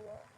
here.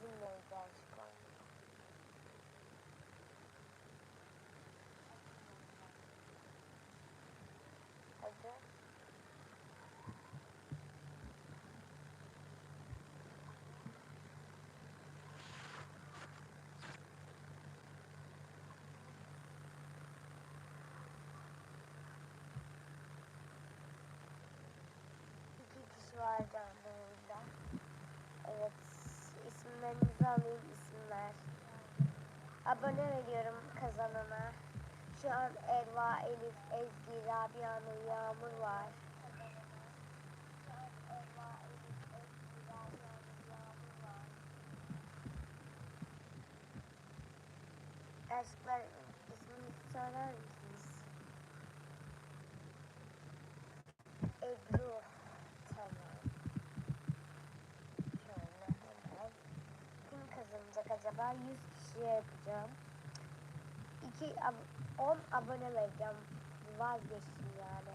Thank you. Alayım isimler. Abone veriyorum kazanana. Şu an Elva, Elif, Ezgi, Rabia Nur, Yağmur var. Aşklar ismini söyler misiniz? Ebru. Tamam. Şöyle hemen. Kim kazanacak acaba? 100 kişiye yapacağım. 2 ab 10 abone vereceğim. Vazgeçtim yani.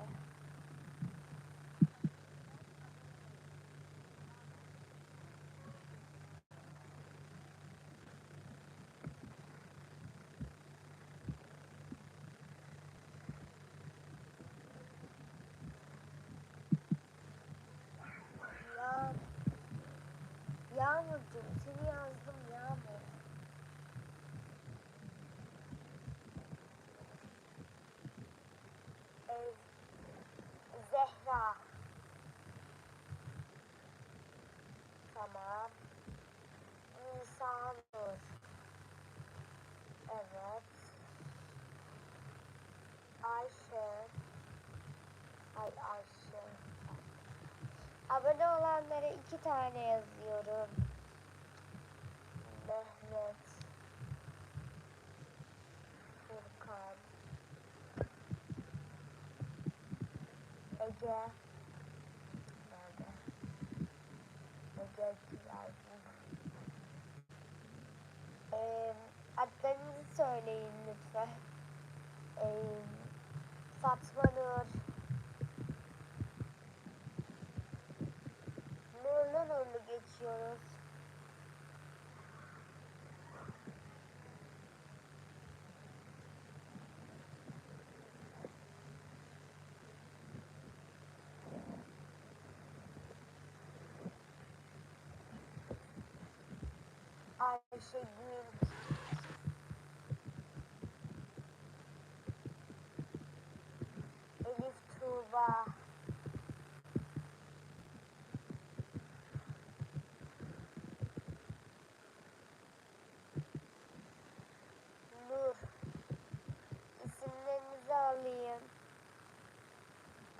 Ya Yağmurcuğum seni yazdım Yağmur. Ev Zehra. Tamam. Nisanur. Evet. Ayşe. Ay Ayşe. Abone olanlara iki tane yazıyorum. Mehmet. Furkan. Ege. Nerede? Ege Güzel. Ee, adlarınızı söyleyin lütfen. Ee, Fatma Nur. Nurlu nurlu geçiyoruz. Ayşegül. Elif Tuğba. Nur. İsimlerinizi alayım.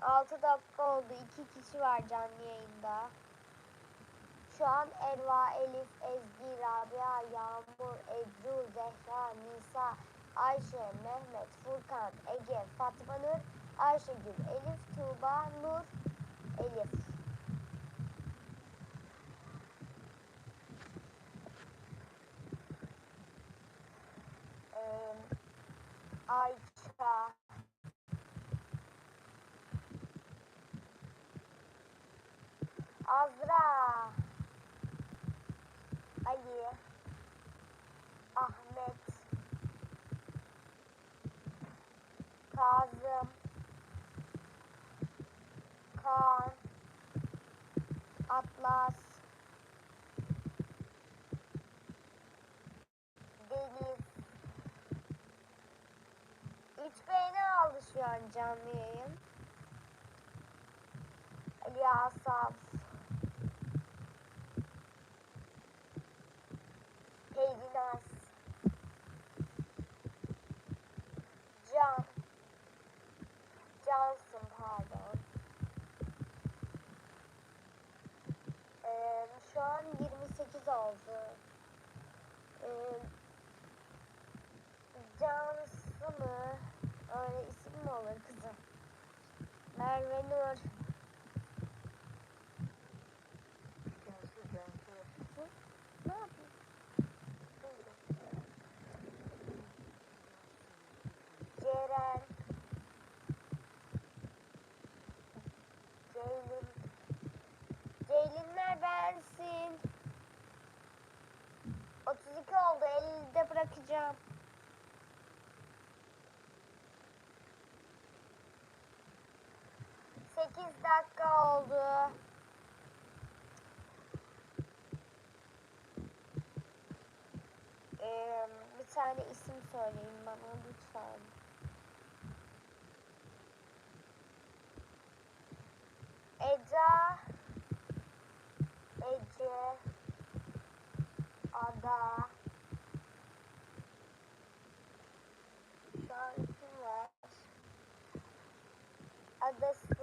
6 dakika oldu. 2 kişi var canlı yayında. Şu an Erva, Elif, Ezgi, Rabia, Yağmur, Ebru, Zehra, Nisa, Ayşe, Mehmet, Furkan, Ege, Fatma Nur, Ayşegül, Elif, Tuğba, Nur, Elif. Ee, Ayça, Azra, Ali, Ahmet, Kazım, Kaan, Atlas, Deniz. Üç beğeni aldı şu an canlı yayın. Ali Asaf. Pelinaz. Can. Cansın pardon. Ee, şu an 28 oldu. Ee, Cansı mı? Öyle isim mi olur kızım? Nur. 8 dakika oldu. Ee, bir tane isim söyleyin bana lütfen. Eda, Ece, Ada. Şu an kim var? Ada Su.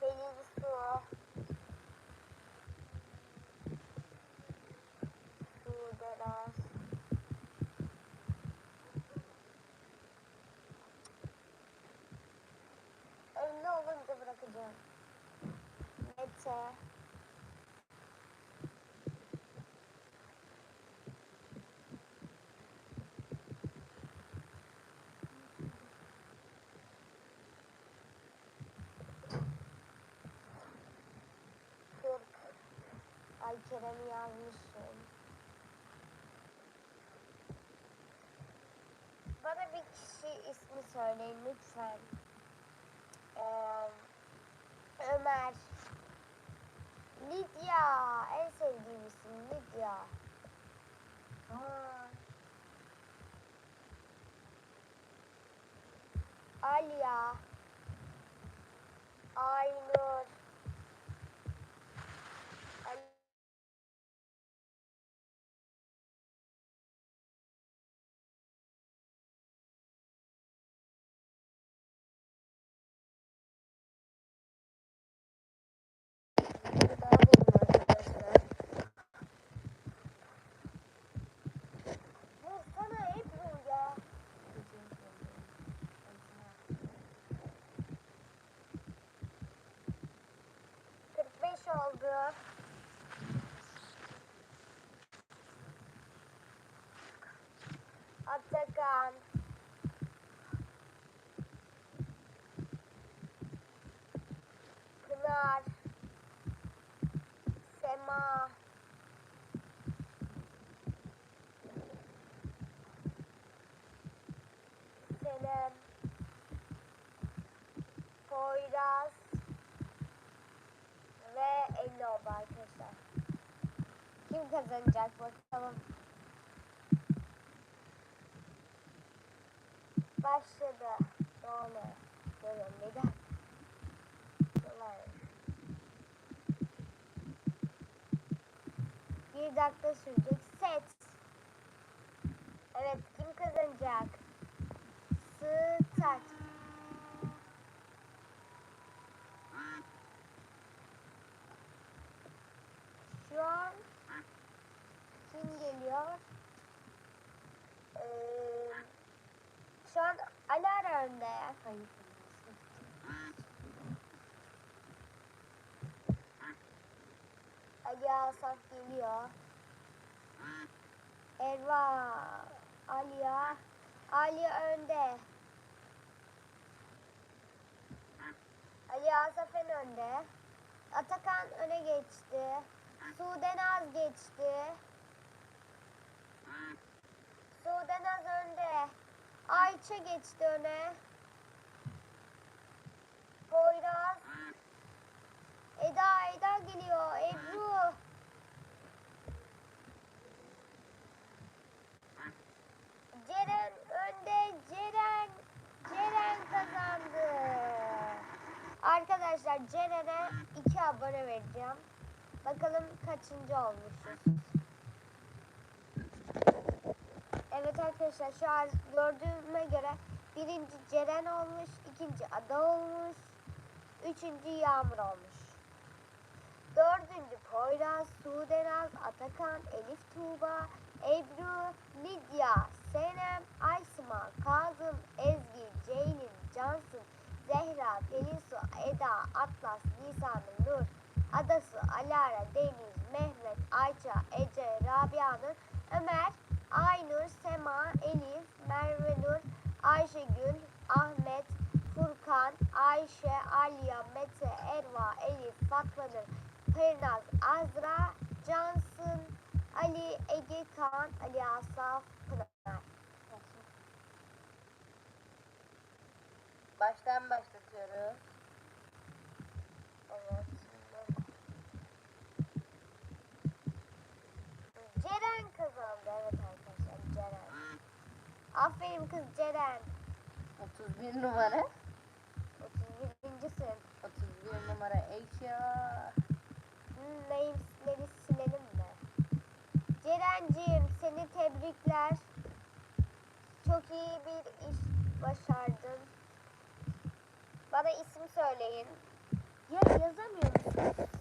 Pelin Su. Sude Naz. Önde olunca bırakacağım. Mete. Kırk. Ay Kerem'i yazmışsın. Bana bir kişi ismi söyleyin lütfen. Ee, Ömer. Lidya. En sevdiğim isim Lidya. Aa. Alya. Aynur. Al- Bir daha buldum arkadaşlar. Vursana Ebru ya. Kırk beş oldu. Atakan. Pınar. Sema. Senem. Poyraz. Ve Elli oldu arkadaşlar. Kim kazanacak bakalım. Başladı. Doğru. Bir dakika. Kolay. Bir dakika sürecek. Set. Evet kim kazanacak? Start. Şu an kim geliyor? Ee, şu an Alara önde. Hayır. Ali Asaf geliyor. Erva, Aliya, Ali önde. Ali Asaf en önde. Atakan öne geçti. Sudenaz geçti. Sudenaz önde. Ayça geçti öne. Poyraz. Eda, Eda geliyor. Ebru. Ceren önde. Ceren. Ceren kazandı. Arkadaşlar Ceren'e iki abone vereceğim. Bakalım kaçıncı olmuşuz. Evet arkadaşlar şu an gördüğüme göre birinci Ceren olmuş, ikinci Ada olmuş, üçüncü Yağmur olmuş. Dördüncü Poyraz, Sudenaz, Atakan, Elif Tuğba, Ebru, Lidya, Senem, Aysima, Kazım, Ezgi, Ceylin, Cansın, Zehra, Pelinsu, Eda, Atlas, Nisanur, Nur, Adasu, Alara, Deniz, Mehmet, Ayça, Ece, Rabia'nın, Ömer, Aynur, Sema, Elif, Merve Nur, Ayşegül, Ahmet, Furkan, Ayşe, Alya, Mete, Erva, Elif, Fatma Nur, Pırnaz, Azra, Cansın, Ali, Ege, Kaan, Ali Asaf, Pınar. Baştan başlatıyoruz. Evet. şimdi. Ceren kazandı. Evet arkadaşlar Ceren. Aferin kız Ceren. 31 numara. 31.sin. 31 numara Eşya. Hmm, Name'leri silelim mi? Ceren'ciğim seni tebrikler. Çok iyi bir iş başardın. Bana isim söyleyin. Ya yazamıyor musunuz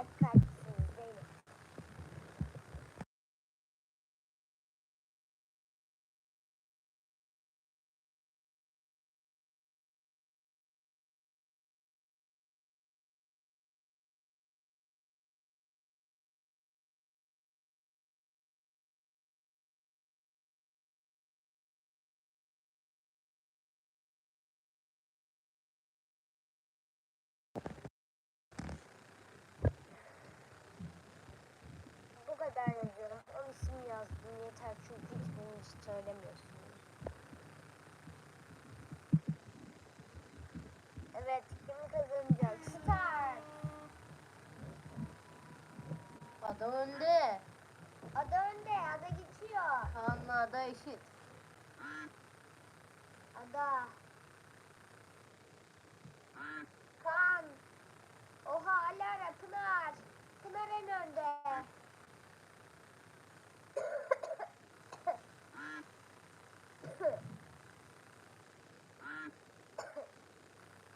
cut, cut. Kadar yazıyorum. O isim yazdım yeter çünkü hiçbirini hiç söylemiyorsunuz. Evet kim kazanacak? Star. Ada önde. Ada önde, ada geçiyor. Kaan'la Ada eşit. Ada. Kaan. Oha Alara, Pınar. Pınar en önde.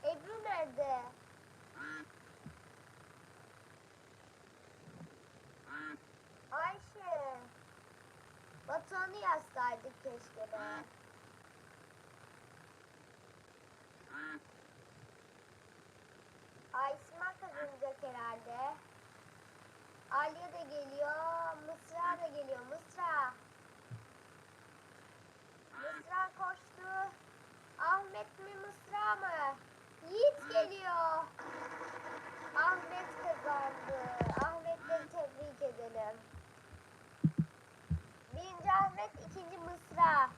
Ebru nerede? Ayşe. Batuhan'ı yazsaydık keşke be. Aysma kazanacak herhalde. Alya da geliyor. Mısra da geliyor. Mısra. Mısra koştu. Ahmet mi Mısra mı? Yiğit geliyor. Ahmet kazandı. ikinci Mısra,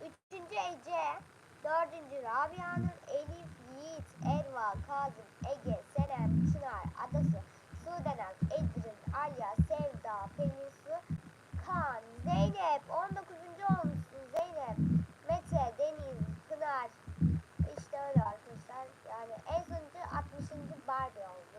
üçüncü Ece, dördüncü Rabia'nın, Elif, Yiğit, Erva, Kazım, Ege, Senem, Çınar, Adası, Sudenem, Edrin, Alya, Sevda, Pelin, Kaan, Zeynep, 19. olmuşsun Zeynep, Mete, Deniz, Pınar, işte öyle arkadaşlar. Yani en sonuncu 60. Barbie olmuş.